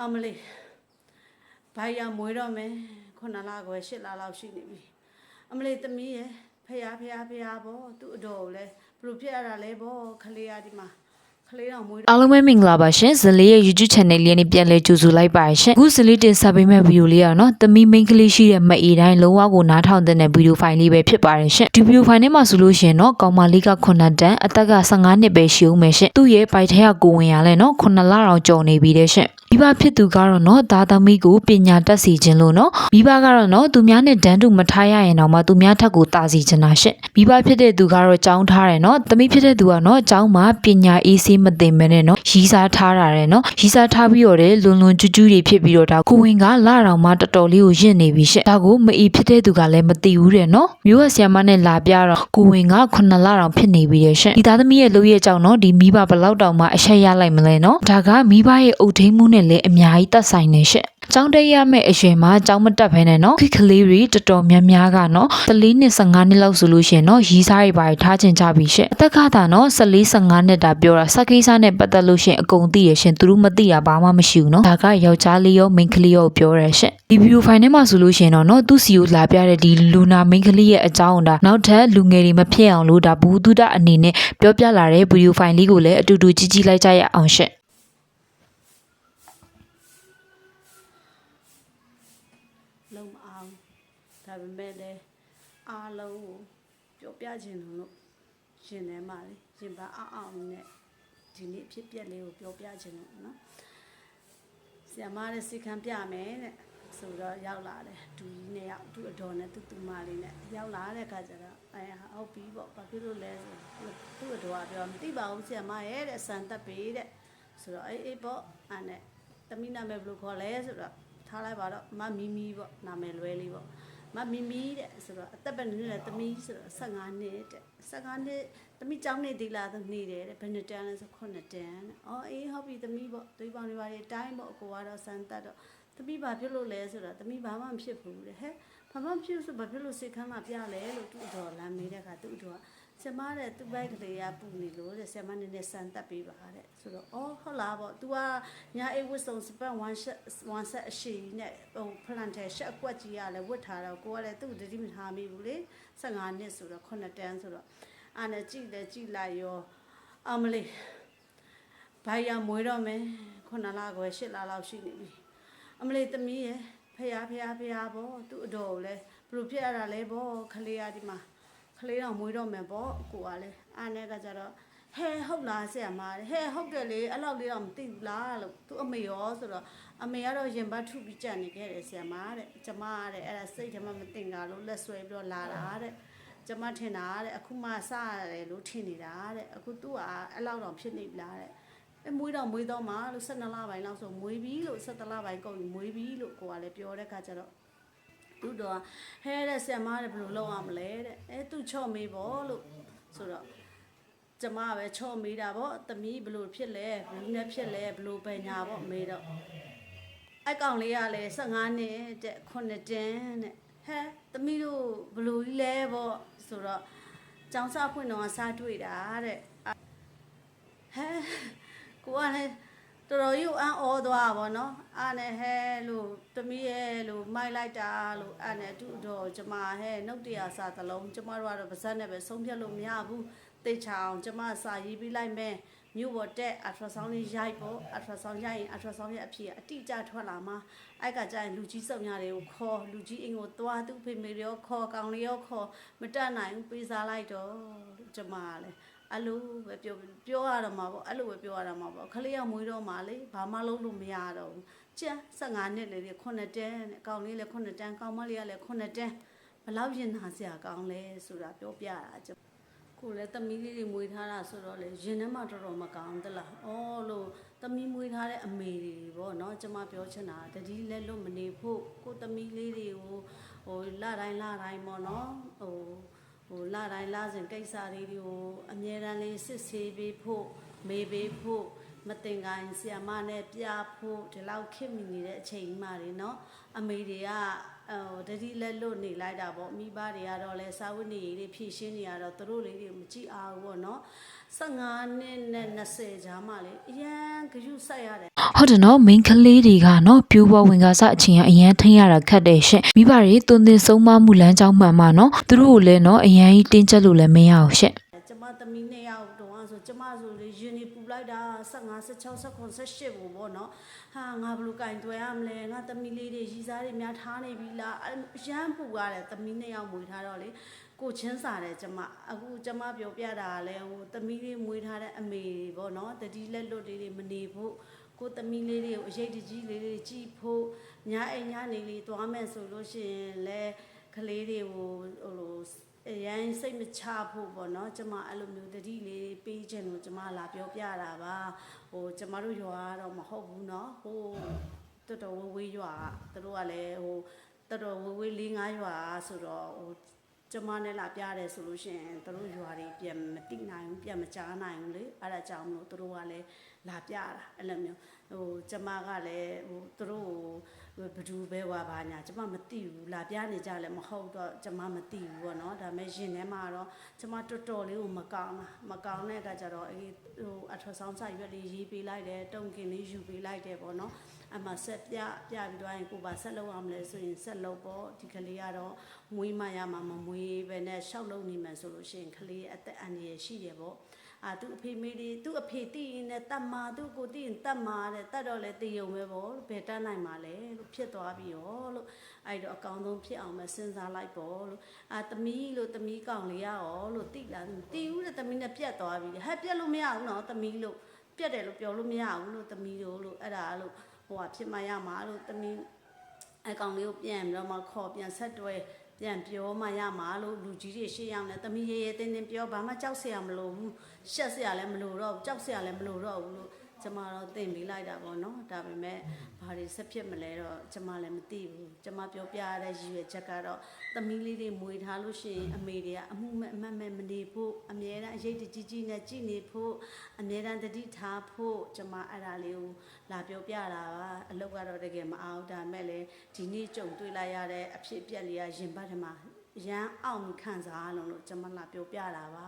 အမလေးဘိုင်ရမွေးတော့မယ်ခုနလကွယ်ရှစ်လလောက်ရှိနေပြီအမလေးသမီးရဲ့ဖះဖះဖះဘောသူ့အတော်ကိုလဲဘလို့ဖြစ်ရတာလဲဘောခလေးရဒီမှာခလေးတော့မွေးတော့ အားလုံးပဲမင်္ဂလာပါရှင်ဇလေးရဲ့ YouTube channel လေးနဲ့ပြန်လဲကြိုဆိုလိုက်ပါရှင်အခုဇလေးတင်ဆက်ပေးမဲ့ဗီဒီယိုလေးကနော်သမီးမိန်းကလေးရှိတဲ့မအေတိုင်းလုံးဝကိုနားထောင်တဲ့ဗီဒီယိုဖိုင်လေးပဲဖြစ်ပါတယ်ရှင်ဒီဗီဒီယိုဖိုင်ထဲမှာဆိုလို့ရှရင်နော်ကောင်မလေးက9တန်းအသက်က15နှစ်ပဲရှိဦးမယ်ရှင်သူ့ရဲ့ဘိုက်ထဲကကိုဝင်ရလဲနော်9လတောင်ကျော်နေပြီတဲ့ရှင်မိဘဖြစ်သူကတော့နော်သားသမီးကိုပညာတတ်စီခြင်းလို့နော်မိဘကတော့နော်သူများနဲ့တန်းတူမထားရရင်တော့မှသူများထက်ကိုတာစီခြင်းတာရှင့်မိဘဖြစ်တဲ့သူကတော့ကြောင်းထားတယ်နော်သမီးဖြစ်တဲ့သူကနော်ကြောင်းမှာပညာအေးဆေးမသိမနဲ့နော်ရီးစားထားတာတယ်နော်ရီးစားထားပြီးတော့လေလွန်လွန်ကျူးကျူးတွေဖြစ်ပြီးတော့ဒါကိုဝင်ကလာတော်မှတော်တော်လေးကိုရင့်နေပြီရှင့်ဒါကိုမအေးဖြစ်တဲ့သူကလည်းမသိဘူးတဲ့နော်မျိုးကဆီယမနဲ့လာပြတော့ကိုဝင်က9လတောင်ဖြစ်နေပြီတဲ့ရှင့်ဒီသားသမီးရဲ့လုပ်ရဲ့ကြောင့်နော်ဒီမိဘဘယ်လောက်တောင်မှအဆက်ရလိုက်မလဲနော်ဒါကမိဘရဲ့အုတ်ထိန်မှုနဲ့လည်းအများကြီးသက်ဆိုင်နေရှင့်ကျောင်းတက်ရမယ့်အရွယ်မှာကျောင်းမတက်ဘဲနဲ့နော်ခိကလေးတွေတော်တော်များများကနော်14နှစ်15နှစ်လောက်ဆိုလို့ရှရင်နော်ရီးစားတွေပါထားချင်ကြပြီရှင့်အသက်ကသာနော်14 15နှစ်တာပြောတာစကိစ္စနဲ့ပတ်သက်လို့ရှရင်အကုန်သိရရှင်သူတို့မသိတာဘာမှမရှိဘူးနော်ဒါကယောက်ျားလေးရောမိန်းကလေးရောပြောရရှင့်ဒီဗီဒီယိုဖိုင်ထဲမှာဆိုလို့ရှရင်တော့နော်သူ့စီကိုလာပြတဲ့ဒီလူနာမိန်းကလေးရဲ့အကြောင်းဒါနောက်ထပ်လူငယ်တွေမဖြစ်အောင်လို့ဒါဘူးတုဒအနေနဲ့ပြောပြလာတဲ့ဗီဒီယိုဖိုင်လေးကိုလည်းအတူတူကြည့်ကြည့်လိုက်ကြရအောင်ရှင့်လုံးမအောင်ဒါပေမဲ့လည်းအားလုံးကိုပြောပြခြင်းလို့ရှင်ထဲမှာလေရှင်ပါအောင်အောင်နဲ့ ဒီနေ့အဖြစ်ပြက်လေးကိုပြောပြခြင်းလို့နော်ဆရာမတဲ့စိတ်ခံပြမယ်တဲ့ဆိုတော့ရောက်လာတယ်ဒူကြီးနဲ့ရောက်သူ့အတော်နဲ့သူ့သူမလေးနဲ့ရောက်လာတဲ့အခါကျတော့အဲဟုတ်ပြီပေါ့ဘာဖြစ်လို့လဲဆိုသူ့အတော်ကပြောမသိပါဘူးဆရာမရဲ့တဲ့ဆန်တက်ပေတဲ့ဆိုတော့အေးအေးပေါ့အဲ့နဲ့တမိနာမည်ဘယ်လိုခေါ်လဲဆိုတော့ထားလိုက်ပါတော့မမီမီပေါ့နာမည်လွဲလေးပေါ့မမီမီတဲ့ဆိုတော့အသက်ပဲနည်းနည်းသမီးဆိုတော့15နှစ်တဲ့15နှစ် သမီးကျောင်းနေသေးလားသူနေတယ်တဲ့ဘယ်နှစ်တန်းလဲဆို9တန်းတဲ့အော်အေးဟုတ်ပြီသမီးပေါ့သွေးပေါင်းတွေပါတွေတိုင်းပေါ့အကိုကတော့စမ်းတတ်တော့သမီးဘာဖြစ်လို့လဲဆိုတော့သမီးဘာမှမဖြစ်ဘူးတဲ့ဟဲ့ဘာမှမဖြစ်ဘူးဆိုဘာဖြစ်လို့စိတ်ခမ်းမှပြလဲလို့သူ့အတော်လမ်းမေးတဲ့အခါသူ့အတော်ကဆရာမတဲ့သူ့ဘိုက်ကလေးကပူနေလို့တဲ့ဆရာမနည်းနည်းစမ်းတက်ပေးပါတဲ့ဆိုတော့အော်ဟုတ်လားပေါ့ तू ကညာအိတ်ဝတ်စုံစပတ် one shot one set အရှိနဲ့ဟိုဖလန်တယ်ရှက်အကွက်ကြီးကလည်းဝတ်ထားတော့ကိုကလည်းသူ့ကိုတတိမထားမိဘူးလေ15နှစ်ဆိုတော့9တန်းဆိုတော့ အာနဲ့ကြည့်တယ်ကြည့်လိုက်ရောအမလေးဘိုင်ရမွေးတော့မယ်ခုနလကွယ်ရှစ်လလောက်ရှိနေပြီအမလေးသမီးရဲ့ဖះဖះဖះဘောသူ့အတော်ကိုလဲဘလို့ဖြစ်ရတာလဲဘောခလေးရဒီမှာကလေးတော့မွေးတော့မယ်ပေါ့ကိုကလည်းအားနဲ့ကကြတော့ဟဲဟုတ်လားဆရာမတဲ့ဟဲဟုတ်တယ်လေအဲ့လောက်လေးတော့မသိဘူးလားလို့သူအမေရောဆိုတော့အမေကတော့ရင်ဘတ်ထုပြီးကြံနေခဲ့တယ်ဆရာမတဲ့ကျမတဲ့အဲ့ဒါစိတ်ထဲမှာမသိငါလို့လက်ဆွဲပြီးတော့လာတာတဲ့ ကျမထင်တာတဲ့အခုမှစရတယ်လို့ထင်နေတာတဲ့အခုသူကအဲ့လောက်တော့ဖြစ်နေပြီလားတဲ့အဲမွေးတော့မွေးတော့မှလို့12လပိုင်းလောက်ဆိုမွေးပြီလို့17လပိုင်းကုန်ပြီမွေးပြီလို့ကိုကလည်းပြောတဲ့ခါကျတော့သူတော့ဟဲတဲ့ဆရာမတဲ့ဘယ်လိုလုပ်ရမလဲတဲ့အဲသူချော့မေးပေါ့လို့ဆိုတော့ကျမပဲချော့မေးတာပေါ့သမီးဘယ်လိုဖြစ်လဲဘယ်လိုနဲ့ဖြစ်လဲဘယ်လိုပဲညာပေါ့မေးတော့အကောင်လေးကလည်း15နှစ်တဲ့9တန်းတဲ့ဟဲသမီးတို့ဘယ်လိုကြီးလဲပေါ့ ဆိုတော့ကျောင်းစားဖွင့်တော့စားတွေ့တာတဲ့ဟဲကိုကလည်းတော်တော်ကြီးကိုအံ့ဩသွားပါဗောနော်အားနဲ့ဟဲလို့တမီးရဲ့လို့မိုက်လိုက်တာလို့အားနဲ့သူ့တော့ကျမဟဲနှုတ်တရားစာသလုံးကျမတို့ကတော့ပါဇက်နဲ့ပဲဆုံးဖြတ်လို့မရဘူးတိတ်ချအောင်ကျမစာရေးပြီးလိုက်မယ် မြို့ပေါ်တက်အထရာဆောင်းလေးရိုက်ပေါ့အထရာဆောင်းရိုက်ရင်အထရာဆောင်းရဲ့အဖြစ်အတိအကျထွက်လာမှာအဲ့ကကြရင်လူကြီးစုံညာတွေကိုခေါ်လူကြီးအိမ်ကိုသွားသူ့ဖေမေရောခေါ်ကောင်လေးရောခေါ်မတက်နိုင်ဘူးပေးစားလိုက်တော့လို့ကျမကလည်းအဲ့လိုပဲပြောပြောရတော့မှာပေါ့အဲ့လိုပဲပြောရတော့မှာပေါ့ခလေးကမွေးတော့မှာလေဘာမှလုပ်လို့မရတော့ဘူးကျန်15နှစ်လေလေ9တန်းနဲ့ကောင်လေးလည်း9တန်းကောင်မလေးကလည်း9တန်းဘလောက်ရင်နာစရာကောင်းလဲဆိုတာပြောပြတာကျွန် ကိုလည်းသမီးလေးတွေမွေးထားတာဆိုတော့လေရင်ထဲမှာတော်တော်မကောင်းသလား။အော်လို့သမီးမွေးထားတဲ့အမေတွေပေါ့နော်ကျမပြောချင်တာတတိလက်လွတ်မနေဖို့ကိုသမီးလေးတွေကိုဟိုလတိုင်းလတိုင်းပေါ့နော်ဟိုဟိုလတိုင်းလစဉ်ကိစ္စလေးတွေကိုအမြဲတမ်းလေးစစ်ဆေးပေးဖို့မေးပေးဖို့မတင်ကိုင်းဆီယမနဲ့ပြဖို့ဒီလောက်ခင်မိနေတဲ့အချိန်မှတွေနော်အမေတွေက ဟိုတတိလက်လွတ်နေလိုက်တာပေါ့မိဘတွေကတော့လဲစာဝတ်နေရေးတွေဖြည့်ရှင်းနေရတော့သူတို့လေးတွေမကြည့်အောင်ပေါ့နော်15နှစ်နဲ့20ကြာမှလေအရန်ဂရုစိုက်ရတယ်ဟုတ်တယ်နော် main ကလေးတွေကနော်ပြူပေါ်ဝင်ကစအချိန်ကအရန်ထိန်ရတာခက်တယ်ရှင့်မိဘတွေသွန်သင်ဆုံးမမှုလမ်းကြောင်းမှန်မှာနော်သူတို့ကိုလည်းနော်အရန်ကြီးတင်းကျပ်လို့လည်းမရအောင်ရှင့် သမီးနှစ်ယောက်တုန်းကဆိုကျမဆိုလေယူနီပူလိုက်တာ15 16 19 18ကိုပေါ့နော်ဟာငါဘယ်လိုကင်တွယ်ရမလဲငါသမီးလေးတွေရီစားတွေများထားနေပြီလားအဲ့ရမ်းပူရတယ်သမီးနှစ်ယောက်မွေးထားတော့လေကိုချင်းစားတယ်ကျမအခုကျမပြောပြတာကလည်းဟိုသမီးလေးမွေးထားတဲ့အမေတွေပေါ့နော်တတိလက်လွတ်လေးတွေမနေဖို့ကိုသမီးလေးတွေကိုအရေးတကြီးလေးတွေကြည့်ဖို့ညာအိမ်ညာနေလေးသွားမယ်ဆိုလို့ရှိရင်လည်းကလေးတွေကိုဟိုလို အရန်စိတ်မချဖို့ပေါ့နော်ကျမအဲ့လိုမျိုးတတိလေးပေးခြင်းကိုကျမလာပြောပြတာပါဟိုကျမတို့ရွာတော့မဟုတ်ဘူးနော်ဟိုတော်တော်ဝေးဝေးရွာကတို့ကလည်းဟိုတော်တော်ဝေးဝေး၄၅ရွာဆိုတော့ဟိုကျမနဲ့လာပြရတယ်ဆိုလို့ရှိရင်တို့ရွာတွေပြန်မတိနိုင်ဘူးပြန်မကြားနိုင်ဘူးလေအဲ့ဒါကြောင့်မလို့တို့ကလည်းလာပြတာအဲ့လိုမျိုးဟိုကျမကလည်းဟိုသူတို့ကိုဘဒူပဲဝါပါညာကျမမသိဘူးလာပြနေကြလည်းမဟုတ်တော့ကျမမသိဘူးပေါ့နော်ဒါပေမဲ့ရင်ထဲမှာတော့ကျမတော်တော်လေးကိုမကောင်းတာမကောင်းတဲ့အခါကျတော့အေးဟိုအထွတ်ဆောင်စာရွက်လေးရေးပေးလိုက်တယ်တုံကင်လေးယူပေးလိုက်တယ်ပေါ့နော်အမှဆက်ပြပြပြီးတော့ရင်ကိုပါဆက်လုပ်အောင်လဲဆိုရင်ဆက်လုပ်ပေါ့ဒီကလေးကတော့မွေးမရမှာမမွေးပဲနဲ့ရှောက်လုပ်နေမှဆိုလို့ရှိရင်ကလေးအသက်အန္တရာယ်ရှိတယ်ပေါ့ အာသူအဖေမေးလေးသူအဖေတည်ရင်လည်းတတ်မှာသူကိုတည်ရင်တတ်မှာတဲ့တတ်တော့လဲတည်ုံပဲပေါ့ဘယ်တတ်နိုင်မှာလဲလို့ဖြစ်သွားပြီရောလို့အဲ့တော့အကောင်ဆုံးဖြစ်အောင်ပဲစဉ်းစားလိုက်ပေါ့လို့အာသမီးလို့သမီးကောင်လေးရရောလို့တိလားတီးဦးတဲ့သမီးနဲ့ပြတ်သွားပြီဟဲ့ပြတ်လို့မရဘူးနော်သမီးလို့ပြတ်တယ်လို့ပြောလို့မရဘူးလို့သမီးတို့လို့အဲ့ဒါလို့ဟိုကဖြစ်မှရမှာလို့သမီးအကောင်လေးကိုပြန်ပြီးတော့မှခေါ်ပြန်ဆက်တွဲ ပြန်ပြောမှရမှာလို့လူကြီးတွေရှေ့ရောက်နေတမီးရေရေတင်းတင်းပြောဘာမှကြောက်စရာမလိုဘူးရှက်စရာလည်းမလိုတော့ဘူးကြောက်စရာလည်းမလိုတော့ဘူးလို့ ကျမတော့တင်ပေးလိုက်တာပေါ့နော်ဒါပေမဲ့ဘာတွေဆက်ဖြစ်မလဲတော့ကျမလည်းမသိဘူးကျမပြောပြရတဲ့ရည်ရွယ်ချက်ကတော့သမီးလေးတွေမွေထားလို့ရှိရင်အမေတွေကအမှုမဲ့အမတ်မဲ့မနေဖို့အမြဲတမ်းအရေးတကြီးကြီးနဲ့ကြည်နေဖို့အမြဲတမ်းတတိထားဖို့ကျမအဲ့ဒါလေးကိုလာပြောပြတာပါအလုပ်ကတော့တကယ်မအောင်ဒါပေမဲ့လည်းဒီနေ့ကြုံတွေ့လိုက်ရတဲ့အဖြစ်အပျက်လေးကရင်ဘတ်ထဲမှာရမ်းအောင်ခံစားရလုံးလို့ကျမလာပြောပြတာပါ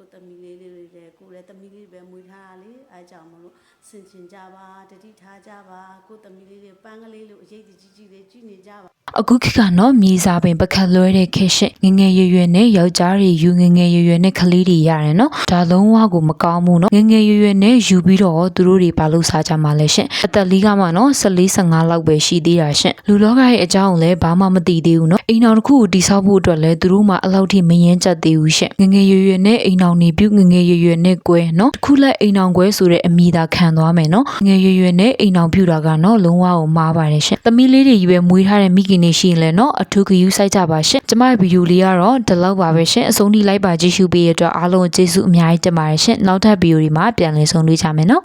ကိုသမီးလေးလေးတွေလည်းကိုလည်းသမီးလေးပဲမွေးထားတာလေအဲကြောင့်မလို့ဆင်ခြင်ကြပါတတိထားကြပါကိုသမီးလေးတွေပန်းကလေးလို့အရေးတကြီးကြီးလေးကြည့်နေကြပါ အခုခေတ်ကနော်မြေစာပင်ပကတ်လွဲတဲ့ခေတ်ရှင်ငယ်ငယ်ရွယ်ရွယ်နဲ့ယောက်ျားတွေယူငယ်ငယ်ရွယ်ရွယ်နဲ့ကလေးတွေရတယ်နော်ဒါလုံးဝကိုမကောင်းဘူးနော်ငယ်ငယ်ရွယ်ရွယ်နဲ့ယူပြီးတော့သူတို့တွေဘာလို့စားကြမှာလဲရှင်အသက်လေးကမှနော်14 15လောက်ပဲရှိသေးတာရှင်လူလောကရဲ့အကြောင်းကိုလည်းဘာမှမသိသေးဘူးနော်အိမ်တော်တစ်ခုကိုတိဆောက်ဖို့အတွက်လည်းသူတို့မှအလောက်ထိမရင်ကျက်သေးဘူးရှင်ငယ်ငယ်ရွယ်ရွယ်နဲ့အိမ်တော်နေပြုတ်ငယ်ငယ်ရွယ်ရွယ်နဲ့ကွဲနော်တစ်ခုလက်အိမ်တော်ကွဲဆိုတဲ့အမိသာခံသွားမယ်နော်ငယ်ရွယ်ရွယ်နဲ့အိမ်တော်ပြုတ်တာကနော်လုံးဝကိုမှားပါတယ်ရှင်သမီးလေးတွေကြီးပဲမွေးထားတဲ့မိခင်တွေရှိရင်လည်းနော်အထူးဂရုစိုက်ကြပါရှင်ကျမရဲ့ဗီဒီယိုလေးကတော့ဒီလောက်ပါပဲရှင်အဆုံးထိလိုက်ပါကြည့်ရှုပေးရတဲ့အတွက်အားလုံးကျေးဇူးအများကြီးတင်ပါတယ်ရှင်နောက်ထပ်ဗီဒီယိုဒီမှာပြန်လည်ဆုံတွေ့ကြမယ်နော်